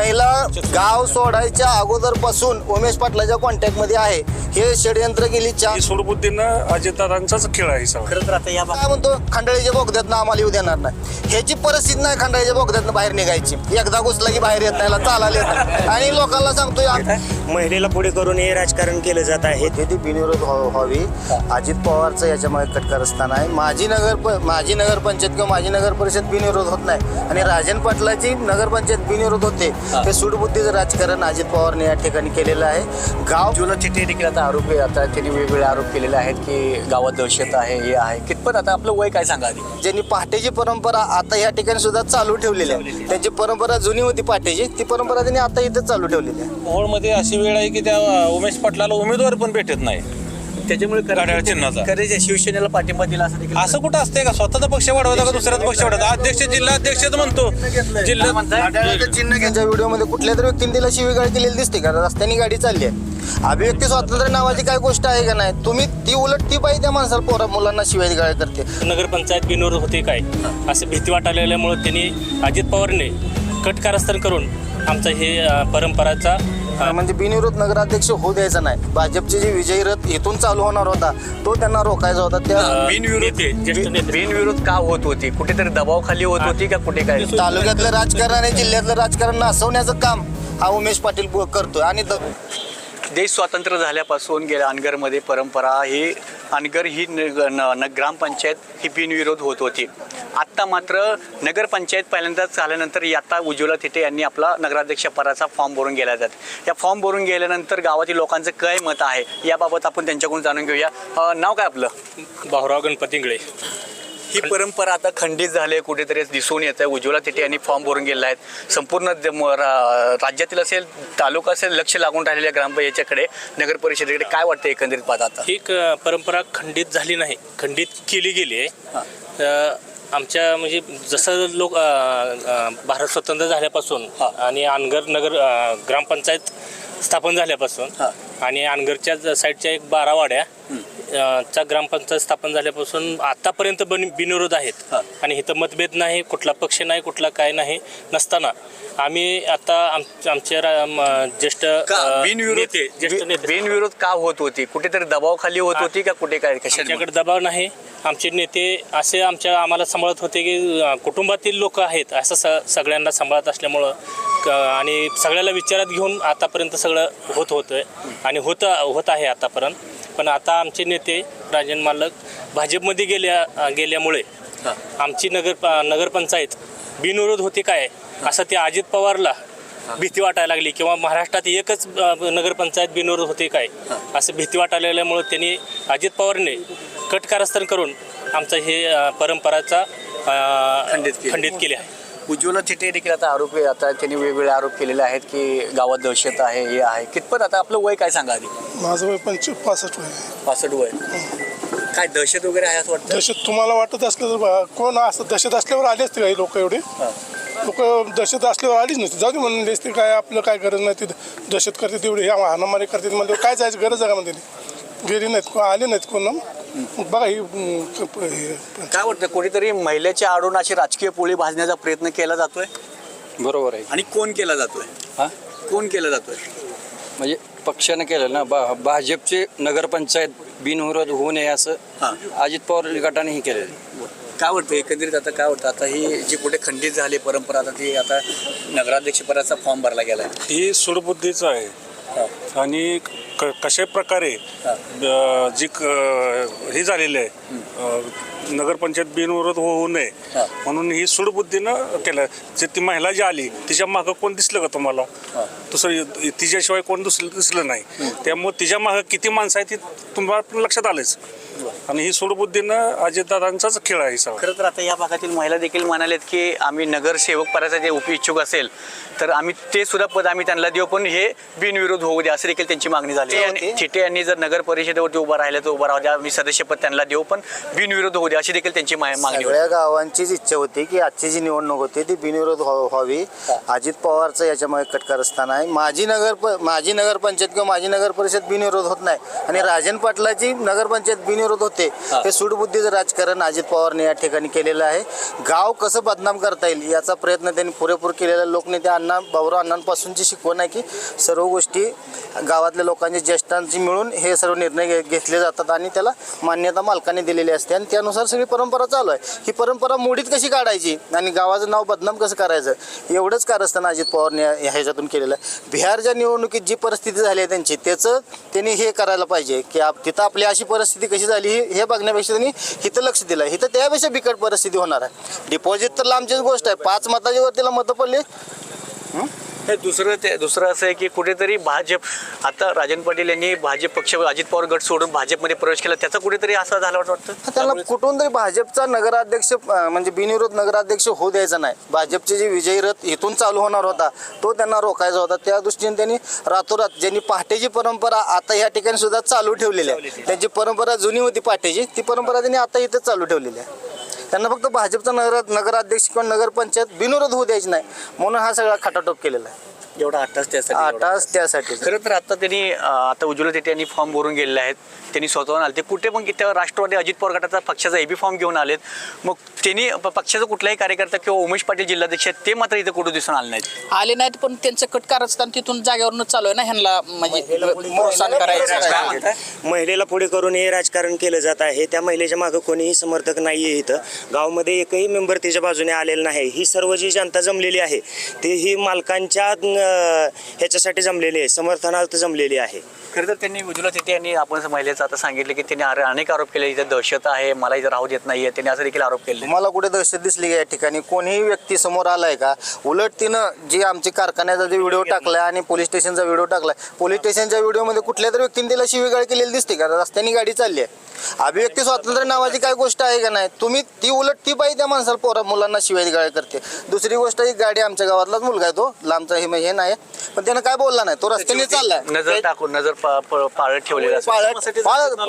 महिला गाव सोडायच्या अगोदरपासून उमेश पाटलाच्या कॉन्टॅक्टमध्ये आहे. हे षडयंत्र गेली चार. ही सोडबुद्धीनं अजितदादांचाच खेळ आहे सगळा. या काय म्हणतो? खंडाळीच्या बोगद्यातनं आम्हाला येऊ देणार नाही. ह्याची परिस्थिती नाही खंडाळीच्या बोगद्यातनं बाहेर निघायची. एकदा घुसला की बाहेर येत नाही चालायला येत नाही. आणि लोकांना सांगतोय महिलेला पुढे करून हे राजकारण केलं जात आहे. हे ती बिनविरोध व्हाव- व्हावी. अजित पवारचं याच्यामध्ये कटकारस्थान आहे. माझी नगर प- माझी नगर पंचायत किंवा माझी नगर परिषद बिनविरोध होत नाही. आणि राजन पाटलाची नगरपंचायत बिनविरोध होते. हे. सूडबुद्धीचं राजकारण अजित पवारने या ठिकाणी केलेलं आहे. गाव जुला चिठ्ठी देखील आता आरोपी आता त्यांनी वेगवेगळे आरोप केलेले आहेत की गावात दहशत आहे हे आहे. कितपत आता आपलं वय काय सांगा ज्यांनी पहाटेची परंपरा आता या ठिकाणी सुद्धा चालू ठेवलेली आहे. त्यांची परंपरा जुनी होती पहाटेची ती परंपरा त्यांनी आता इथं चालू ठेवलेली आहे. मोहोळमध्ये अशी वेळ आहे की त्या उमेश पाटलाला उमेदवार पण भेटत नाही. त्याच्यामुळे घड्याळ चिन्हाचा. खरेच शिवसेनेला पाठिंबा दिला असं देखील असं कुठं असते का? स्वतःचा पक्ष वाढवायचा का दुसऱ्याचा पक्ष वाढवायचा अध्यक्ष जिल्हा अध्यक्षच म्हणतो. जिल्हा घड्याळाचं चिन्ह त्यांच्या व्हिडिओमध्ये कुठल्या तरी व्यक्तीने तिला शिवीगाळ केलेली दिसते का? रस्त्याने गाडी चालली आहे. अभिव्यक्ती स्वातंत्र्य नावाची काय गोष्ट आहे का नाही? तुम्ही ती उलट ती बाई त्या माणसाला पोरा मुलांना शिवाय करते. नगरपंचायत बिनविरोध होते काय? असं भीती वाटायल्यामुळे त्यांनी अजित पवारने कट कारस्थान करून आमचं हे अ, परंपराचा म्हणजे बिनविरोध नगराध्यक्ष होऊ द्यायचा नाही. भाजपचे जे विजयी रथ इथून चालू होणार होता तो त्यांना रोखायचा होता. त्या बिनविरोध. बिनविरोध का होत होती? कुठेतरी दबावाखाली होत होती का कुठे काय? तालुक्यातलं राजकारण आणि जिल्ह्यातलं राजकारण नासवण्याचं काम हा उमेश पाटील ब- करतोय. आणि द- देश स्वातंत्र्य झाल्यापासून गेल्या अनगरमध्ये परंपरा ही अनगर ही न- न- न- ग्रामपंचायत ही बिनविरोध होत होती. आत्ता मात्र नगरपंचायत पहिल्यांदाच झाल्यानंतर आता उज्ज्वला थिटे यांनी आपला नगराध्यक्षपदाचा फॉर्म भरून गेला जात या फॉर्म भरून गेल्यानंतर गावातील लोकांचं काय मत आहे याबाबत आपण त्यांच्याकडून जाणून घेऊया. नाव काय आपलं? भाऊराव गणपतींगळे ही परंपरा आता खंडित झाली आहे कुठेतरी दिसून येत आहे उज्ज्वला थिटे यांनी फॉर्म भरून गेले आहेत. संपूर्ण राज्यातील असेल तालुका असेल लक्ष लागून राहिलेल्या ग्रामपंचायतीकडे नगर परिषदेकडे काय वाटतं एकंदरीत पाहता आता? ही परंपरा खंडित झाली नाही. खंडित केली गेली आहे. आमच्या म्हणजे जसं लोक भारत स्वतंत्र झाल्यापासून आणि अनगर नगर ग्रामपंचायत स्थापन झाल्यापासून. आणि अनगरच्या ज- साईडच्या एक बारा वाड्या च्या ग्रामपंचायत स्थापन झाल्यापासून आतापर्यंत बन बिनविरोध आहेत. आणि इथं मतभेद नाही कुठला पक्ष नाही कुठला काय नाही नसताना. आम्ही आता आम- आमच्या ज्येष्ठ बिनविरोध नेते ज्येष्ठ नेते. बिनविरोध का होत होती? कुठेतरी दबावाखाली होत होती का कुठे काय? आमच्याकडे दबाव नाही. आमचे नेते असे आमच्या आम्हाला सांभाळत होते की कुटुंबातील लोक आहेत असं स सगळ्यांना सांभाळत असल्यामुळं क- आणि सगळ्याला विचारात घेऊन आतापर्यंत सगळं होत होतं आणि होतं होत आहे आतापर्यंत. पण आता आमचे नेते राजन मालक भाजपमध्ये गेल्या गेल्यामुळे. आमची नगर नगरपंचायत बिनविरोध होती काय? असं ते अजित पवारला भीती वाटायला लागली किंवा महाराष्ट्रात एकच नगरपंचायत बिनविरोध होते काय? असं भीती वाटायला लागल्यामुळे त्यांनी अजित पवारने कट कारस्थान करून आमचं हे परंपराचा खंडित. खंडित केले आहे. उज्ज्वला थिटे देखील आता आरोपी आता त्यांनी वेगवेगळे आरोप केलेले आहेत की गावात दहशत आहे हे आहे. कितपत आता आपलं वय काय सांगा आधी? माझं वय पंच पासष्ट वय. आहे. पासष्ट वय. काय दहशत वगैरे आहे असं वाटतं? दहशत तुम्हाला वाटत असलं तर बा- कोण असं दहशत असल्यावर आले असते काही लोक एवढे? लोक दहशत असल्यावर आलीच नसते जाऊ दे म्हणले असते काय आपलं काय गरज नाही ते दहशत करते तेवढे ह्या हाणामारी करते म्हणजे काय जायचं गरज आहे का म्हणते? गेली नाहीत कोण आले नाहीत कोण? बघा ही हे काय वाटतं कोणीतरी महिलेच्या आडून अशी राजकीय पोळी भाजण्याचा प्रयत्न केला जातोय? बरोबर आहे. आणि कोण केला जातोय? हा? कोण केला जातोय? म्हणजे पक्षानं केलं ना बा भाजपचे नगरपंचायत बिनविरोध होऊ नये असं हा. अजित पवार गटानेही केलेलं. आहे. काय वाटतं एकंदरीत आता काय वाटतं? आता ही जी कुठे खंडित झाली परंपरा आता ती आता नगराध्यक्ष पदाचा फॉर्म भरला गेलाय. ही सूडबुद्धीचं आहे. हा. आणि क कशा प्रकारे हा. अ, जी क- हे झालेलं आहे अ, नगरपंचायत बिनविरोध होऊ नये हा. म्हणून ही सूडबुद्धीनं केलं जे ती महिला जी आली तिच्या मागं कोण दिसलं का तुम्हाला हा. दुसरं तिच्याशिवाय कोण दुसरं दिसलं नाही त्यामुळे तिच्या मागं किती माणसं आहेत ती तुम्हाला पण लक्षात आलंच आणि ही सूडबुद्धीनं अजितदादांचाच खेळ आहे सगळा. खरं तर आता या भागातील महिला देखील म्हणालेत की आम्ही नगरसेवक पदाचा जे उप इच्छुक असेल तर आम्ही ते सुद्धा पद आम्ही त्यांना देऊ पण हे बिनविरोध होऊ द्या असं देखील त्यांची मागणी झाली. आणि थिटे यांनी जर नगर परिषदेवरती उभा राहिलं तर उभा राहू द्या आम्ही सदस्यपद त्यांना देऊ पण बिनविरोध होऊ द्या अशी देखील त्यांची मा- मागणी होती. सगळ्या गावांचीच इच्छा होती की आजची जी निवडणूक होती ती बिनविरोध व्हा- व्हावी. अजित पवारचं याच्यामध्ये कटकारस्थान आहे. माझी नगर प- माझी नगरपंचायत किंवा माझी नगर परिषद बिनविरोध होत नाही. आणि राजन पाटलाची नगरपंचायत बिनविरोध बिनविरोध होते. हे. सूडबुद्धीचं राजकारण अजित पवारने या ठिकाणी केलेलं आहे. गाव कसं बदनाम करता येईल याचा प्रयत्न त्यांनी पुरेपूर केलेला. लोकनेते अण्णा भाऊराव अण्णांपासूनची शिकवण आहे की सर्व गोष्टी गावातल्या लोकांची ज्येष्ठांची मिळून हे सर्व निर्णय घेतले जातात आणि त्याला मान्यता मालकाने दिलेली असते. आणि त्यानुसार सगळी परंपरा चालू आहे. ही परंपरा मोडीत कशी काढायची? आणि गावाचं नाव बदनाम कसं करायचं? एवढंच कारस्थान अजित पवारने ह्याच्यातून केलेलं आहे. बिहारच्या निवडणुकीत जी परिस्थिती झाली आहे त्यांची त्याचं त्यांनी हे करायला पाहिजे की आप तिथं आपली अशी परिस्थिती कशी झाली हे हे बघण्यापेक्षा त्यांनी इथं लक्ष दिलं इथं त्यापेक्षा बिकट परिस्थिती होणार आहे. डिपॉझिट तर लांबचीच गोष्ट आहे. पाच मताच्या वरतीला मतं पडली. हे दुसरं ते दुसरं असं आहे की कुठेतरी भाजप आता राजन पाटील यांनी भाजप पक्ष अजित पवार गट सोडून भाजपमध्ये प्रवेश केला. त्याचा कुठेतरी असं झालं वाटतं? त्यांना कुठून तरी भाजपचा नगराध्यक्ष म्हणजे बिनविरोध नगराध्यक्ष होऊ द्यायचा नाही. भाजपचे जे विजयी रथ इथून चालू होणार होता तो त्यांना रोखायचा होता. त्या दृष्टीने त्यांनी रातोरात ज्यांनी पहाटेची परंपरा आता या ठिकाणी सुद्धा चालू ठेवलेली आहे त्यांची परंपरा जुनी होती पहाटेची ती परंपरा त्यांनी आता इथं चालू ठेवलेली आहे. त्यांना फक्त भाजपचा नगर नगराध्यक्ष किंवा नगरपंचायत बिनविरोध होऊ द्यायची नाही म्हणून हा सगळा खटाटोप केलेला आहे. एवढा आठाच त्यासाठी एवढा. आटाच त्यासाठी. खरं तर आता त्यांनी अं, आता उज्ज्वला ते त्यांनी फॉर्म भरून गेलेले आहेत. त्यांनी स्वतःहून आले. ते कुठे पण की त्या राष्ट्रवादी अजित पवार गटाचा पक्षाचा एबी फॉर्म घेऊन आलेत. मग त्यांनी प- पक्षाचा कुठलाही कार्यकर्ता किंवा उमेश पाटील जिल्हाध्यक्ष आहेत ते मात्र इथे कुठे दिसून आले नाहीत. आले नाहीत पण त्यांचं कटकार असताना तिथून जागेवरनं चालू आहे ना ह्यांना म्हणजे प्रोत्साहन करायचं. महिलेला पुढे करून हे राजकारण केलं जात आहे. त्या महिलेच्या मागं कोणीही समर्थक नाही आहे इथं. गावामध्ये एकही मेंबर तिच्या बाजूने आलेला नाही. ही सर्व जी जनता जमलेली आहे ती ही मालकांच्या अं, ह्याच्यासाठी जमलेली आहे समर्थनार्थ जमलेली आहे. खरं तर त्यांनी उज्ज्वला तिथे यांनी आपण महिलेचं आता सांगितलं की त्यांनी अरे अनेक आरोप केले इथे दहशत आहे मला इथं राहू देत नाहीये त्यांनी असं देखील आरोप केले. तुम्हाला कुठे दहशत दिसली का या ठिकाणी? कोणीही व्यक्ती समोर आलाय का? उलट तिनं जी आमची कारखान्याचा जो व्हिडिओ टाकलाय आणि पोलीस स्टेशनचा व्हिडिओ टाकलाय पोलीस स्टेशनच्या व्हिडिओमध्ये कुठल्या तरी व्यक्तीने तिला शिवीगाळ केलेली दिसते का? रस्त्याने गाडी चालली आहे. अभिव्यक्ती स्वातंत्र्य नावाची काय गोष्ट आहे का नाही? तुम्ही ती उलट ती बाई त्या माणसाला पोरा मुलांना शिवाय करते. दुसरी गोष्ट ही गाडी आमच्या गावातलाच मुलगा आहे तो. लांबचा हे हे नाही. पण त्यानं काय बोलला नाही? तो रस्त्याने चाललाय. नजर टाकून नजर पाळत ठेवलेलं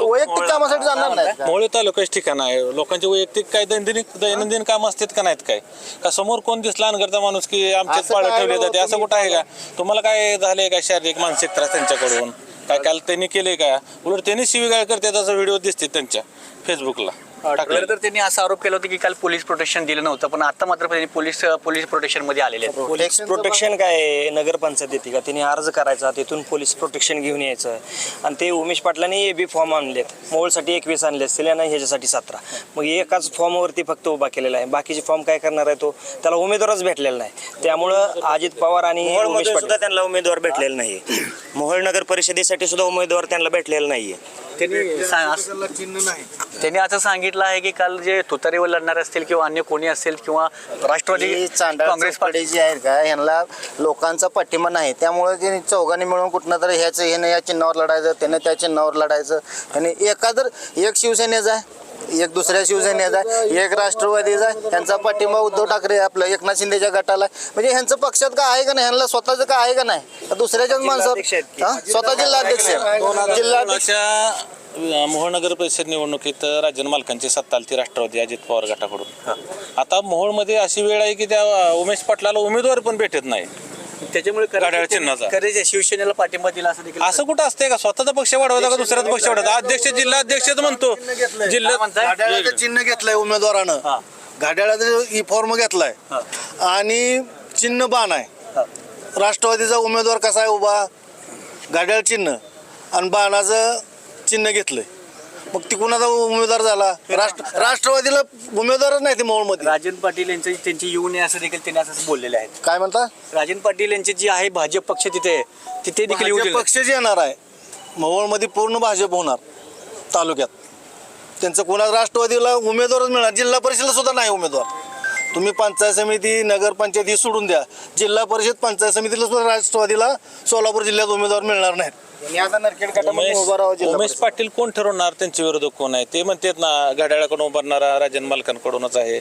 वैयक्तिक कामासाठी जाणार नाही का? मोहोळ तालुक्याच ठिकाण आहे. लोकांचे वैयक्तिक काय दैनंदिन दैनंदिन काम असतात का नाहीत काय? का समोर कोण दिसला अनगरचा माणूस की आमच्यात पाळत ठेवले हो, जाते? असं कुठं आहे का? तुम्हाला काय झालंय का शारीरिक मानसिक त्रास त्यांच्याकडून? काय काल त्यांनी केले का? उलट त्यांनी शिवीगाळ करतात असा व्हिडिओ दिसते त्यांच्या फेसबुकला खरं. तर त्यांनी असा आरोप केला होता की काल पोलीस प्रोटेक्शन दिलं नव्हतं पण आता मात्र त्यांनी पोलीस पोलीस प्रोटेक्शनमध्ये आलेले आहेत. पोलीस प्रोटेक्शन काय आहे? नगरपंचायत देते का? तिने अर्ज करायचा तिथून पोलीस प्रोटेक्शन घेऊन यायचं. आणि ते उमेश पाटलांनी ए बी फॉर्म आणलेत. मोहोळसाठी एकवीस आणले असतील आणि ह्याच्यासाठी सतरा. मग एकाच फॉर्मवरती फक्त उभा केलेला आहे. बाकीचे फॉर्म काय करणार आहे तो? त्याला उमेदवारच भेटलेला नाही. त्यामुळं अजित पवार आणि उमेश पाटील सुद्धा त्यांना उमेदवार भेटलेला नाही मोहोळ नगर परिषदेसाठी सुद्धा उमेदवार त्यांना भेटलेला नाहीये. त्यांनी सा- त्यांनी असं सांगितलं आहे की काल जे तुतारीवर लढणार असतील किंवा अन्य कोणी असेल किंवा राष्ट्रवादी ही चांडाळ काँग्रेस पार्टी जी आहेत का यांना लोकांचा पाठिंबा नाही. त्यामुळे ते चौघांनी मिळून कुठनं तरी ह्याचं ह्यानं या चिन्हावर लढायचं त्यानं त्या चिन्हावर लढायचं. आणि एका जर एक शिवसेनेचा आहे. एक दुसऱ्या शिवसेनेचा आहे, एक राष्ट्रवादीचा आहे. यांचा पाठिंबा उद्धव ठाकरे आपलं एकनाथ शिंदेच्या गटाला आहे. म्हणजे ह्यांचं पक्षात काय आहे का नाही ह्यांना स्वतःचं काय आहे का नाही का दुसऱ्याच्याच जिल्हाध्यक्ष आहेत की? माणसं स्वतः जिल्हाध्यक्ष आहे. जिल्हाध्यक्ष कोणाच्या मोहोळ नगर परिषद निवडणुकीत राज्य मालकांची सत्ता आली ती राष्ट्रवादी अजित पवार गटाकडून आता मोहोळमध्ये अशी वेळ आहे की त्या उमेश पाटलाला उमेदवार पण भेटत नाही त्याच्यामुळे घड्याळ चिन्हाचा. करायचे शिवसेनेला पाठिंबा दिला असं देखील असं कुठं असतंय का? स्वतःचा पक्ष वाढवायचा का दुसऱ्याचा पक्ष वाढवायचा अध्यक्ष जिल्हा अध्यक्षच म्हणतो. जिल्हा? घड्याळाचं चिन्ह घेतलंय उमेदवारानं. घड्याळाचं ई फॉर्म घेतलाय. आणि चिन्ह बाण आहे. राष्ट्रवादीचा उमेदवार कसा आहे उभा? घड्याळ चिन्ह. आणि बाणाचं चिन्ह घेतलंय. मग ती कुणाचा उमेदवार झाला? राष्ट्र राष्ट्रवादीला उमेदवारच नाही ते मोहोळमध्ये. राजन पाटील यांची त्यांची येऊ नये असं देखील त्यांनी असं बोललेले आहेत. काय म्हणता? राजन पाटील यांची जी आहे भाजप पक्ष तिथे आहे, तिथे देखील येऊ भाजप दिले पक्षच येणार आहे मोहोळमध्ये पूर्ण भाजप होणार तालुक्यात. त्यांचं कोणा राष्ट्रवादीला उमेदवारच मिळणार? जिल्हा परिषदला सुद्धा नाही उमेदवार. तुम्ही पंचायत समिती नगरपंचायत ही सोडून द्या. जिल्हा परिषद पंचायत समितीला सुद्धा राष्ट्रवादीला सोलापूर जिल्ह्यात उमेदवार मिळणार नाहीत. उमेश. पाटील कोण ठरवणार? त्यांचे विरोधक कोण आहे ते म्हणतात ना घड्याळाकडून उभारणारा राजन मालकांकडूनच आहे.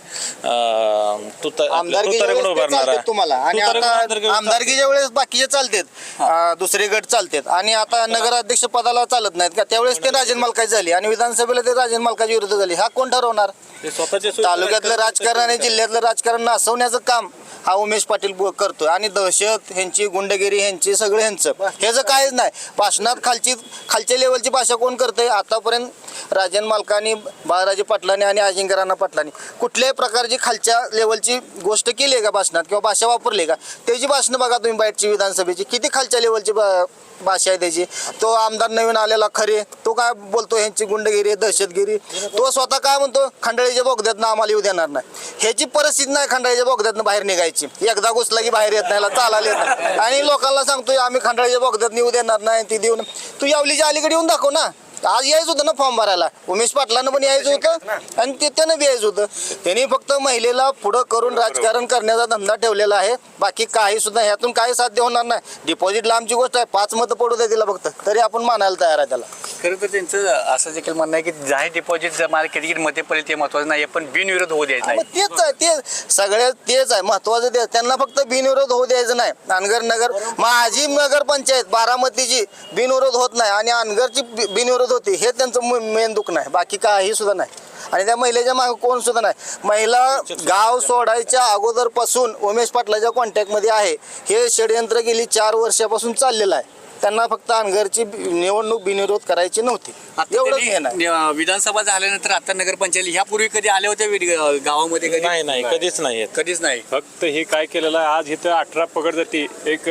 आमदारकीच्या वेळेस तुम्हाला. आणि आता आमदारकीच्या बाकीचे चालतात दुसरे गट चालतात. आणि आता नगराध्यक्ष पदाला चालत नाहीत का? त्यावेळेस ते राजन मालकाची झाली आणि विधानसभेला ते राजन मालकाच्या विरुद्ध झाली. हा कोण ठरवणार? तालुक्यातलं राजकारण आणि जिल्ह्यातलं राजकारण नासवण्याचं काम हा उमेश पाटील बो- करतोय. आणि दहशत ह्यांची गुंडगिरी ह्यांची सगळं ह्यांचं. ह्याचं काहीच नाही. भाषणात खालची खालच्या लेवलची भाषा कोण करतंय? आतापर्यंत राजन मालकानी बाळराजे पाटलांनी आणि अजिंक्यराणा पाटलांनी कुठल्याही प्रकारची खालच्या लेवलची गोष्ट केली आहे का भाषणात? किंवा भाषा वापरली आहे का? त्याची भाषणं बघा तुम्ही बाईटची विधानसभेची. किती खालच्या लेवलची भा- भाषा आहे त्याची? तो आमदार नवीन आलेला खरे. तो काय बोलतो ह्यांची गुंडगिरी दहशतगिरी. तो स्वतः काय म्हणतो? खंडाळीच्या बोगद्यातनं आम्हाला येऊ देणार नाही. ह्याची परिस्थिती नाही खंडाळीच्या बोगद्यातनं बाहेर निघायची. एकदा घुसला की बाहेर येत नाही चालायला येत नाही. आणि लोकांना सांगतोय आम्ही खंडाळीच्या बोगद्यात नेऊ देणार नाही ती देऊन तू यावलीच्या अलीकडे येऊन दाखव ना. आज यायचं होतं ना फॉर्म भरायला. उमेश पाटलानं पण यायचं होतं आणि ते त्यानं बी यायचं होतं. त्यांनी फक्त महिलेला पुढं करून राजकारण करण्याचा धंदा ठेवलेला आहे. बाकी काही सुद्धा ह्यातून काही साध्य होणार नाही. डिपॉझिटला आमची गोष्ट आहे. पाच मतं पडू द्या तिला फक्त. तरी आपण मानायला तयार आहे त्याला. खरं तर त्यांचं असं देखील म्हणणं आहे की जाहीर डिपॉझिट जमा किती किती मध्ये पडेल ते महत्वाचं नाही पण बिनविरोध होऊ द्यायचं मग नाही. तेच आहे ते सगळ्यात तेच आहे. महत्वाचं ते त्यांना फक्त बिनविरोध होऊ द्यायचं नाही. अनगर नगर माझी नगर पंचायत बारामतीची बिनविरोध होत नाही आणि अनगरची बि- बिनविरोध होती. हे त्यांचं मेन दुःख नाही बाकी काही सुद्धा नाही. आणि त्या महिलेच्या मागे कोण सुद्धा नाही. महिला गाव सोडायच्या अगोदरपासून उमेश पाटलाच्या कॉन्टॅक्टमध्ये आहे. हे षडयंत्र गेली चार वर्षापासून चाललेलं आहे. त्यांना फक्त अनगरची निवडणूक बिनविरोध करायची नव्हती. हे अं, विधानसभा झाल्यानंतर आता नगरपंचायत ह्यापूर्वी कधी आले होते विड- गावामध्ये कधी? नाही नाही कधीच नाही कधीच नाही. फक्त हे काय केलेलं आहे आज इथं अठरा पगड जाती एक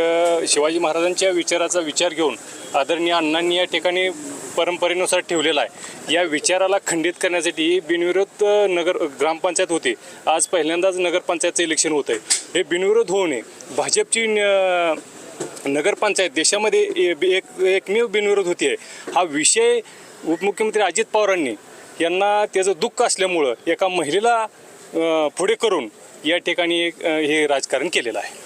शिवाजी महाराजांच्या विचाराचा विचार घेऊन आदरणीय अण्णांनी या ठिकाणी परंपरेनुसार ठेवलेला आहे. या विचाराला खंडित करण्यासाठी बिनविरोध नगर ग्रामपंचायत होती. आज पहिल्यांदाच नगरपंचायतचं इलेक्शन होतं आहे हे बिनविरोध होऊ नये. भाजपची न- नगरपंचायत देशामध्ये ए- एक एकमेव बिनविरोध होती आहे हा विषय उपमुख्यमंत्री अजित पवारांनी यांना त्याचं दुःख असल्यामुळं एका महिलेला पुढे करून या ठिकाणी एक, हे राजकारण केलेलं आहे.